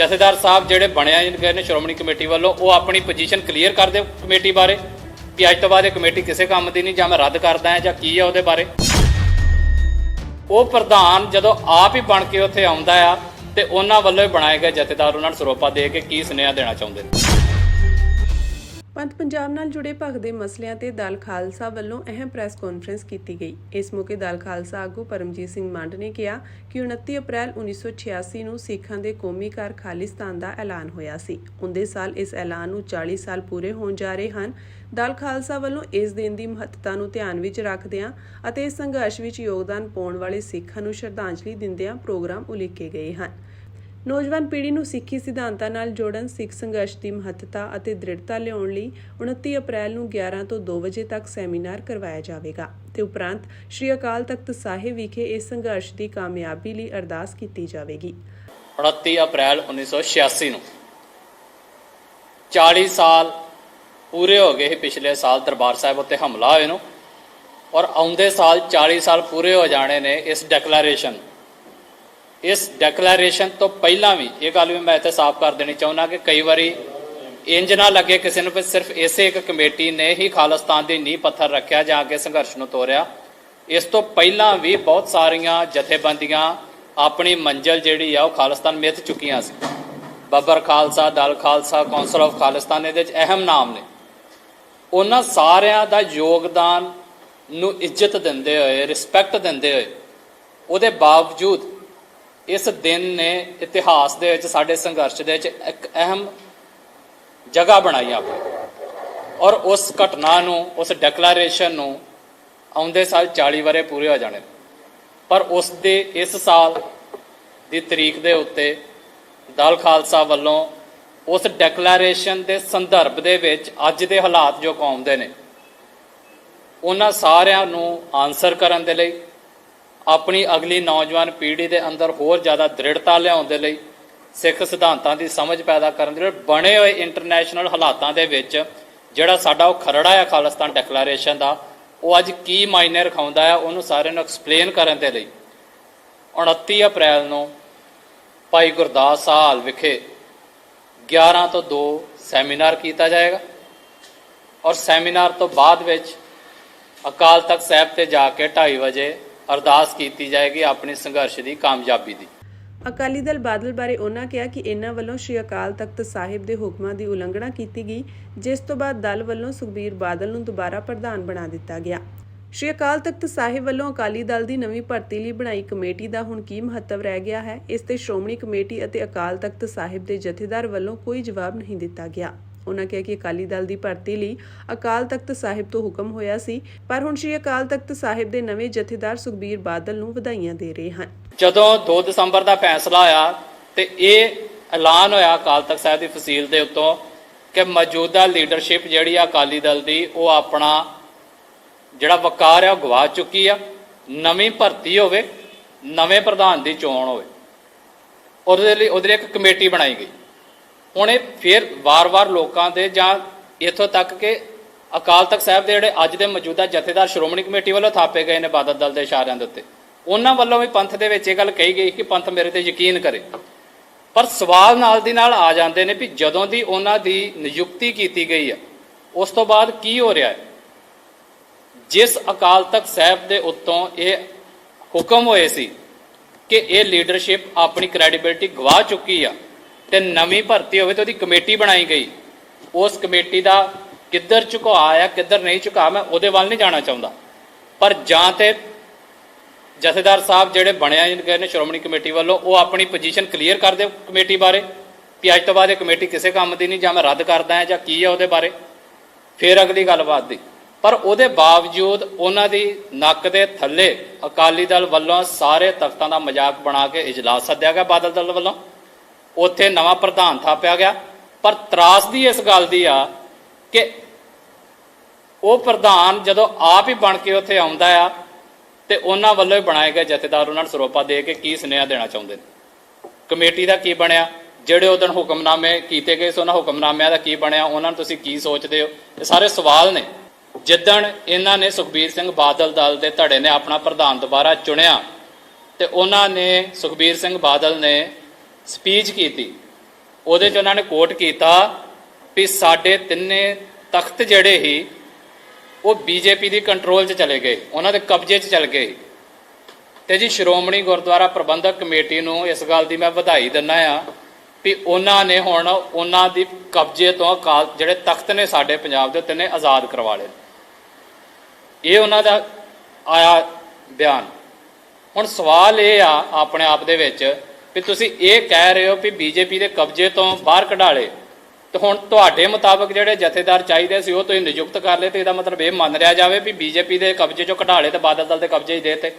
ਜਥੇਦਾਰ ਸਾਹਿਬ ਜਿਹੜੇ ਬਣਿਆ ਗਏ ਨੇ, ਸ਼੍ਰੋਮਣੀ ਕਮੇਟੀ ਵੱਲੋਂ, ਉਹ ਆਪਣੀ ਪੋਜੀਸ਼ਨ ਕਲੀਅਰ ਕਰ ਦਿਓ ਕਮੇਟੀ ਬਾਰੇ ਕਿ ਅੱਜ ਤੋਂ ਬਾਅਦ ਇਹ ਕਮੇਟੀ ਕਿਸੇ ਕੰਮ ਦੀ ਨਹੀਂ ਜਾਂ ਮੈਂ ਰੱਦ ਕਰਦਾ ਹਾਂ ਜਾਂ ਕੀ ਹੈ ਉਹਦੇ ਬਾਰੇ। ਉਹ ਪ੍ਰਧਾਨ ਜਦੋਂ ਆਪ ਹੀ ਬਣ ਕੇ ਉੱਥੇ ਆਉਂਦਾ ਆ ਤੇ ਉਹਨਾਂ ਵੱਲੋਂ ਹੀ ਬਣਾਏ ਗਏ ਜਥੇਦਾਰ ਉਹਨਾਂ ਨੂੰ ਸਰੋਪਾ ਦੇ ਕੇ ਕੀ ਸੁਨੇਹਾ ਦੇਣਾ ਚਾਹੁੰਦੇ ਨੇ। ਪੰਥ ਪੰਜਾਬ ਨਾਲ ਜੁੜੇ ਭਗ ਦੇ ਮਸਲਿਆਂ ਤੇ ਦਲ ਖਾਲਸਾ ਵੱਲੋਂ ਅਹਿਮ ਪ੍ਰੈਸ ਕਾਨਫਰੰਸ ਕੀਤੀ ਗਈ। ਇਸ ਮੌਕੇ ਦਲ ਖਾਲਸਾ ਆਗੂ ਪਰਮਜੀਤ ਸਿੰਘ ਮੰਡ ਨੇ ਕਿਹਾ ਕਿ 29 ਅਪ੍ਰੈਲ 1986 ਨੂੰ ਸਿੱਖਾਂ ਦੇ ਕੌਮੀ ਘਰ ਖਾਲਿਸਤਾਨ ਦਾ ਐਲਾਨ ਹੋਇਆ ਸੀ। ਉਹਦੇ ਸਾਲ ਇਸ ਐਲਾਨ ਨੂੰ 40 ਸਾਲ ਪੂਰੇ ਹੋਣ ਜਾ ਰਹੇ ਹਨ। ਦਲ ਖਾਲਸਾ ਵੱਲੋਂ ਇਸ ਦਿਨ ਦੀ ਮਹੱਤਤਾ ਨੂੰ ਧਿਆਨ ਵਿੱਚ ਰੱਖਦਿਆਂ ਅਤੇ ਇਸ ਸੰਘਰਸ਼ ਵਿੱਚ ਯੋਗਦਾਨ ਪਾਉਣ ਵਾਲੇ ਸਿੱਖਾਂ ਨੂੰ ਸ਼ਰਧਾਂਜਲੀ ਦਿੰਦਿਆਂ ਪ੍ਰੋਗਰਾਮ ਉਲੀਕੇ ਗਏ ਹਨ। ਨੌਜਵਾਨ ਪੀੜ੍ਹੀ ਨੂੰ ਸਿੱਖੀ ਸਿਧਾਂਤਾਂ ਨਾਲ ਜੋੜਨ, ਸਿੱਖ ਸੰਘਰਸ਼ ਦੀ ਮਹੱਤਤਾ ਅਤੇ ਦ੍ਰਿੜਤਾ ਲਿਆਉਣ ਲਈ 29 ਅਪ੍ਰੈਲ ਨੂੰ 11 ਤੋਂ 2 ਵਜੇ ਤੱਕ ਸੈਮੀਨਾਰ ਕਰਵਾਇਆ ਜਾਵੇਗਾ ਤੇ ਉਪਰੰਤ ਸ਼੍ਰੀ ਅਕਾਲ ਤਖਤ ਸਾਹਿਬ ਵਿਖੇ ਇਸ ਸੰਘਰਸ਼ ਦੀ ਕਾਮਯਾਬੀ ਲਈ ਅਰਦਾਸ ਕੀਤੀ ਜਾਵੇਗੀ। 29 ਅਪ੍ਰੈਲ 1986 ਨੂੰ 40 ਸਾਲ ਪੂਰੇ ਹੋ ਗਏ ਪਿਛਲੇ ਸਾਲ ਦਰਬਾਰ ਸਾਹਿਬ ਉੱਤੇ ਹਮਲਾ ਹੋਏ ਨੂੰ ਔਰ ਆਉਂਦੇ ਸਾਲ 40 ਸਾਲ ਪੂਰੇ ਹੋ ਜਾਣੇ ਨੇ ਇਸ ਡੈਕਲੇਰੇਸ਼ਨ ਇਸ ਡੈਕਲੇਰੇਸ਼ਨ ਤੋਂ ਪਹਿਲਾਂ ਵੀ ਇਹ ਗੱਲ ਵੀ ਮੈਂ ਇੱਥੇ ਸਾਫ਼ ਕਰ ਦੇਣੀ ਚਾਹੁੰਦਾ ਕਿ ਕਈ ਵਾਰੀ ਇੰਜ ਨਾ ਲੱਗੇ ਕਿਸੇ ਨੂੰ ਵੀ ਸਿਰਫ ਇਸੇ ਇੱਕ ਕਮੇਟੀ ਨੇ ਹੀ ਖਾਲਿਸਤਾਨ ਦੀ ਨੀਂਹ ਪੱਥਰ ਰੱਖਿਆ ਜਾਂ ਅੱਗੇ ਸੰਘਰਸ਼ ਨੂੰ ਤੋਰਿਆ। ਇਸ ਤੋਂ ਪਹਿਲਾਂ ਵੀ ਬਹੁਤ ਸਾਰੀਆਂ ਜਥੇਬੰਦੀਆਂ ਆਪਣੀ ਮੰਜ਼ਲ ਜਿਹੜੀ ਆ ਉਹ ਖਾਲਿਸਤਾਨ ਮਿੱਥ ਚੁੱਕੀਆਂ ਸੀ। ਬੱਬਰ ਖਾਲਸਾ, ਦਲ ਖਾਲਸਾ, ਕੌਂਸਲ ਆਫ ਖਾਲਿਸਤਾਨ ਇਹਦੇ ਵਿੱਚ ਅਹਿਮ ਨਾਮ ਨੇ। ਉਹਨਾਂ ਸਾਰਿਆਂ ਦਾ ਯੋਗਦਾਨ ਨੂੰ ਇੱਜ਼ਤ ਦਿੰਦੇ ਹੋਏ, ਰਿਸਪੈਕਟ ਦਿੰਦੇ ਹੋਏ ਉਹਦੇ ਬਾਵਜੂਦ ਇਸ ਦਿਨ ਨੇ ਇਤਿਹਾਸ ਦੇ ਵਿੱਚ, ਸਾਡੇ ਸੰਘਰਸ਼ ਦੇ ਵਿੱਚ ਇੱਕ ਅਹਿਮ ਜਗ੍ਹਾ ਬਣਾਈ ਆਪਣੀ। ਔਰ ਉਸ ਘਟਨਾ ਨੂੰ, ਉਸ ਡੈਕਲੇਰੇਸ਼ਨ ਨੂੰ ਆਉਂਦੇ ਸਾਲ 40 ਵਰੇ ਪੂਰੇ ਹੋ ਜਾਣੇ। ਪਰ ਉਸ ਦੇ, ਇਸ ਸਾਲ ਦੀ ਤਰੀਕ ਦੇ ਉੱਤੇ ਦਲ ਖਾਲਸਾ ਵੱਲੋਂ ਉਸ ਡੈਕਲੇਰੇਸ਼ਨ ਦੇ ਸੰਦਰਭ ਦੇ ਵਿੱਚ ਅੱਜ ਦੇ ਹਾਲਾਤ ਜੋ ਕੌਮ ਦੇ ਨੇ, ਉਹਨਾਂ ਸਾਰਿਆਂ ਨੂੰ ਆਨਸਰ ਕਰਨ ਦੇ ਲਈ ਆਪਣੀ ਅਗਲੀ ਨੌਜਵਾਨ ਪੀੜ੍ਹੀ ਦੇ ਅੰਦਰ ਹੋਰ ਜ਼ਿਆਦਾ ਦ੍ਰਿੜਤਾ ਲਿਆਉਣ ਦੇ ਲਈ ਸਿੱਖ ਸਿਧਾਂਤਾਂ ਦੀ ਸਮਝ ਪੈਦਾ ਕਰਨ ਦੇ ਲਈ ਬਣੇ ਹੋਏ ਇੰਟਰਨੈਸ਼ਨਲ ਹਾਲਾਤਾਂ ਦੇ ਵਿੱਚ ਜਿਹੜਾ ਸਾਡਾ ਉਹ ਖਰੜਾ ਹੈ ਖਾਲਿਸਤਾਨ ਡੈਕਲੇਰੇਸ਼ਨ ਦਾ, ਉਹ ਅੱਜ ਕੀ ਮਾਇਨੇ ਰਖਾਉਂਦਾ ਹੈ ਉਹਨੂੰ ਸਾਰਿਆਂ ਨੂੰ ਐਕਸਪਲੇਨ ਕਰਨ ਦੇ ਲਈ। 29 ਅਪ੍ਰੈਲ ਨੂੰ ਭਾਈ ਗੁਰਦਾਸ ਹਾਲ ਵਿਖੇ 11 ਤੋਂ 2 ਸੈਮੀਨਾਰ ਕੀਤਾ ਜਾਏਗਾ ਔਰ ਸੈਮੀਨਾਰ ਤੋਂ ਬਾਅਦ ਵਿੱਚ ਅਕਾਲ ਤਖਤ ਸਾਹਿਬ ਤੇ ਜਾ ਕੇ 2:30 ਵਜੇ ਅਰਦਾਸ ਕੀਤੀ ਜਾਏਗੀ ਆਪਣੀ ਸੰਘਰਸ਼ ਦੀ, ਕਾਮਯਾਬੀ ਦੀ। ਅਕਾਲੀ ਦਲ ਬਾਦਲ ਬਾਰੇ ਉਹਨਾਂ ਕਿਹਾ ਕਿ ਇਹਨਾਂ ਵੱਲੋਂ ਸ਼੍ਰੀ ਅਕਾਲ ਤਖਤ ਸਾਹਿਬ ਦੇ ਹੁਕਮਾਂ ਦੀ ਉਲੰਘਣਾ ਕੀਤੀ ਗਈ, ਜਿਸ ਤੋਂ ਬਾਅਦ ਦਲ ਵੱਲੋਂ ਸੁਖਬੀਰ ਬਾਦਲ ਨੂੰ ਦੁਬਾਰਾ ਪ੍ਰਧਾਨ ਬਣਾ ਦਿੱਤਾ ਗਿਆ। ਸ਼੍ਰੀ ਅਕਾਲ ਤਖਤ ਸਾਹਿਬ ਵੱਲੋਂ ਅਕਾਲੀ ਦਲ ਦੀ ਨਵੀਂ ਭਰਤੀ ਲਈ ਬਣਾਈ ਕਮੇਟੀ ਦਾ ਹੁਣ ਕੀ ਮਹੱਤਵ ਰਹਿ ਗਿਆ ਹੈ, ਇਸ ਤੇ ਸ਼੍ਰੋਮਣੀ ਕਮੇਟੀ ਅਤੇ ਅਕਾਲ ਤਖਤ ਸਾਹਿਬ ਦੇ ਜਥੇਦਾਰ ਵੱਲੋਂ ਕੋਈ ਜਵਾਬ ਨਹੀਂ ਦਿੱਤਾ ਗਿਆ। ਉਹਨਾਂ ਕਿਹਾ ਕਿ ਅਕਾਲੀ ਦਲ ਦੀ ਭਰਤੀ ਲਈ ਅਕਾਲ ਤਖਤ ਸਾਹਿਬ ਤੋਂ ਹੁਕਮ ਹੋਇਆ ਸੀ, ਪਰ ਹੁਣ ਸ਼੍ਰੀ ਅਕਾਲ ਤਖਤ ਸਾਹਿਬ ਦੇ ਨਵੇਂ ਜਥੇਦਾਰ ਸੁਖਬੀਰ ਬਾਦਲ ਨੂੰ ਵਧਾਈਆਂ ਦੇ ਰਹੇ ਹਨ। ਜਦੋਂ 2 ਦਸੰਬਰ ਦਾ ਫੈਸਲਾ ਆਇਆ ਤੇ ਇਹ ਐਲਾਨ ਹੋਇਆ ਅਕਾਲ ਤਖਤ ਸਾਹਿਬ ਦੀ ਫਸੀਲ ਦੇ ਉੱਤੋਂ ਕਿ ਮੌਜੂਦਾ ਲੀਡਰਸ਼ਿਪ ਜਿਹੜੀ ਆ ਅਕਾਲੀ ਦਲ ਦੀ, ਉਹ ਆਪਣਾ ਜਿਹੜਾ ਵਕਾਰ ਆ ਉਹ ਗਵਾ ਚੁੱਕੀ ਆ। ਨਵੀਂ ਭਰਤੀ ਹੋਵੇ, ਨਵੇਂ ਪ੍ਰਧਾਨ ਦੀ ਚੋਣ ਹੋਵੇ। ਉਹਦੇ ਲਈ ਉਹਦੇ ਲਈ ਇੱਕ ਕਮੇਟੀ ਬਣਾਈ ਗਈ। ਹੁਣ ਇਹ ਫਿਰ ਵਾਰ-ਵਾਰ ਲੋਕਾਂ ਦੇ ਜਾਂ ਇੱਥੋਂ ਤੱਕ ਕਿ ਅਕਾਲ ਤਖਤ ਸਾਹਿਬ ਦੇ ਜਿਹੜੇ ਅੱਜ ਦੇ ਮੌਜੂਦਾ ਜਥੇਦਾਰ ਸ਼੍ਰੋਮਣੀ ਕਮੇਟੀ ਵੱਲੋਂ ਥਾਪੇ ਗਏ ਨੇ ਬਾਦਲ ਦਲ ਦੇ ਇਸ਼ਾਰਿਆਂ ਦੇ ਉੱਤੇ। ਉਹਨਾਂ ਵੱਲੋਂ ਵੀ ਪੰਥ ਦੇ ਵਿੱਚ ਇਹ ਗੱਲ ਕਹੀ ਗਈ ਕਿ ਪੰਥ ਮੇਰੇ ਤੇ ਯਕੀਨ ਕਰੇ। ਪਰ ਸਵਾਲ ਨਾਲ ਦੀ ਨਾਲ ਆ ਜਾਂਦੇ ਨੇ ਵੀ ਜਦੋਂ ਦੀ ਉਹਨਾਂ ਦੀ ਨਿਯੁਕਤੀ ਕੀਤੀ ਗਈ ਆ, ਉਸ ਤੋਂ ਬਾਅਦ ਕੀ ਹੋ ਰਿਹਾ ਹੈ? ਜਿਸ ਅਕਾਲ ਤਖਤ ਸਾਹਿਬ ਦੇ ਉੱਤੋਂ ਇਹ ਹੁਕਮ ਹੋਏ ਸੀ ਕਿ ਇਹ ਲੀਡਰਸ਼ਿਪ ਆਪਣੀ ਕ੍ਰੈਡੀਬਿਲਟੀ ਗਵਾ ਚੁੱਕੀ ਆ ਤੇ ਨਵੀਂ ਭਰਤੀ ਹੋਵੇ ਤੇ ਉਹਦੀ ਕਮੇਟੀ ਬਣਾਈ ਗਈ। ਉਸ ਕਮੇਟੀ ਦਾ ਕਿੱਧਰ ਝੁਕਾ ਆ ਕਿੱਧਰ ਨਹੀਂ ਝੁਕਾ ਮੈਂ ਉਹਦੇ ਵੱਲ ਨਹੀਂ ਜਾਣਾ ਚਾਹੁੰਦਾ। ਪਰ ਜਾਂ ਤੇ ਜਥੇਦਾਰ ਸਾਹਿਬ ਜਿਹੜੇ ਬਣਿਆ ਗਏ ਨੇ ਸ਼੍ਰੋਮਣੀ ਕਮੇਟੀ ਵੱਲੋਂ, ਉਹ ਆਪਣੀ ਪੋਜੀਸ਼ਨ ਕਲੀਅਰ ਕਰ ਦਿਓ ਕਮੇਟੀ ਬਾਰੇ। ਕਿ ਅੱਜ ਤੋਂ ਬਾਅਦ ਇਹ ਕਮੇਟੀ ਕਿਸੇ ਕੰਮ ਦੀ ਨਹੀਂ, ਜਾਂ ਮੈਂ ਰੱਦ ਕਰਦਾ ਹਾਂ ਜਾਂ ਕੀ ਹੈ ਉਹਦੇ ਬਾਰੇ। ਫਿਰ ਅਗਲੀ ਗੱਲਬਾਤ ਦੀ ਪਰ ਉਹਦੇ ਬਾਵਜੂਦ ਉਹਨਾਂ ਦੀ ਨੱਕ ਦੇ ਥੱਲੇ ਅਕਾਲੀ ਦਲ ਵੱਲੋਂ ਸਾਰੇ ਤਖਤਾਂ ਦਾ ਮਜ਼ਾਕ ਬਣਾ ਕੇ ਇਜਲਾਸ ਸੱਦਿਆ ਗਿਆ ਬਾਦਲ ਦਲ ਵੱਲੋਂ। ਉੱਥੇ ਨਵਾਂ ਪ੍ਰਧਾਨ ਥਾਪਿਆ ਗਿਆ। ਪਰ ਤਰਾਸਦੀ ਇਸ ਗੱਲ ਦੀ ਆ ਕਿ ਉਹ ਪ੍ਰਧਾਨ ਜਦੋਂ ਆਪ ਹੀ ਬਣ ਕੇ ਉੱਥੇ ਆਉਂਦਾ ਆ ਤੇ ਉਹਨਾਂ ਵੱਲੋਂ ਹੀ ਬਣਾਏ ਗਏ ਜਥੇਦਾਰ ਉਹਨਾਂ ਨੂੰ ਸਰੋਪਾ ਦੇ ਕੇ ਕੀ ਸੁਨੇਹਾ ਦੇਣਾ ਚਾਹੁੰਦੇ ਨੇ? ਕਮੇਟੀ ਦਾ ਕੀ ਬਣਿਆ? ਜਿਹੜੇ ਉਦੋਂ ਹੁਕਮਨਾਮੇ ਕੀਤੇ ਗਏ ਸੀ, ਉਹਨਾਂ ਹੁਕਮਨਾਮਿਆਂ ਦਾ ਕੀ ਬਣਿਆ? ਉਹਨਾਂ ਨੂੰ ਤੁਸੀਂ ਕੀ ਸੋਚਦੇ ਹੋ? ਇਹ ਸਾਰੇ ਸਵਾਲ ਨੇ। ਜਿੱਦਣ ਇਹਨਾਂ ਨੇ ਸੁਖਬੀਰ ਸਿੰਘ ਬਾਦਲ ਦਲ ਦੇ ਧੜੇ ਨੇ ਆਪਣਾ ਪ੍ਰਧਾਨ ਦੁਬਾਰਾ ਚੁਣਿਆ ਤੇ ਉਹਨਾਂ ਨੇ ਸੁਖਬੀਰ ਸਿੰਘ ਬਾਦਲ ਨੇ ਸਪੀਚ ਕੀਤੀ। ਉਹਦੇ 'ਚ ਉਹਨਾਂ ਨੇ ਕੋਟ ਕੀਤਾ ਵੀ ਸਾਡੇ ਤਿੰਨੇ ਤਖਤ ਜਿਹੜੇ ਹੀ ਉਹ ਬੀਜੇਪੀ ਦੀ ਕੰਟਰੋਲ 'ਚ ਚਲੇ ਗਏ। ਉਹਨਾਂ ਦੇ ਕਬਜ਼ੇ 'ਚ ਚਲੇ ਗਏ ਤੇ ਜੀ ਸ਼੍ਰੋਮਣੀ ਗੁਰਦੁਆਰਾ ਪ੍ਰਬੰਧਕ ਕਮੇਟੀ ਨੂੰ ਇਸ ਗੱਲ ਦੀ ਮੈਂ ਵਧਾਈ ਦਿੰਦਾ ਆ ਵੀ ਉਹਨਾਂ ਨੇ ਹੁਣ ਉਹਨਾਂ ਦੀ ਕਬਜ਼ੇ ਤੋਂ ਅਕਾਲ, ਜਿਹੜੇ ਤਖਤ ਨੇ ਸਾਡੇ ਪੰਜਾਬ ਦੇ, ਤਿੰਨੇ ਆਜ਼ਾਦ ਕਰਵਾ ਲਏ। ਇਹ ਉਹਨਾਂ ਦਾ ਆਇਆ ਬਿਆਨ। ਹੁਣ ਸਵਾਲ ਇਹ ਆ ਆਪਣੇ ਆਪ ਦੇ ਵਿੱਚ ਵੀ ਤੁਸੀਂ ਇਹ ਕਹਿ ਰਹੇ ਹੋ ਵੀ ਬੀਜੇਪੀ ਦੇ ਕਬਜ਼ੇ ਤੋਂ ਬਾਹਰ ਕਢਾ ਲਏ। ਤੇ ਹੁਣ ਤੁਹਾਡੇ ਮੁਤਾਬਕ ਜਿਹੜੇ ਜਥੇਦਾਰ ਚਾਹੀਦੇ ਸੀ, ਉਹ ਤੁਸੀਂ ਨਿਯੁਕਤ ਕਰ ਲਏ ਤੇ ਇਹਦਾ ਮਤਲਬ ਇਹ ਮੰਨ ਰਿਹਾ ਜਾਵੇ ਵੀ ਬੀਜੇਪੀ ਦੇ ਕਬਜ਼ੇ ਚੋਂ ਕਢਾ ਲਏ ਤੇ ਬਾਦਲ ਦਲ ਦੇ ਕਬਜ਼ੇ ਹੀ ਦੇਤੇ।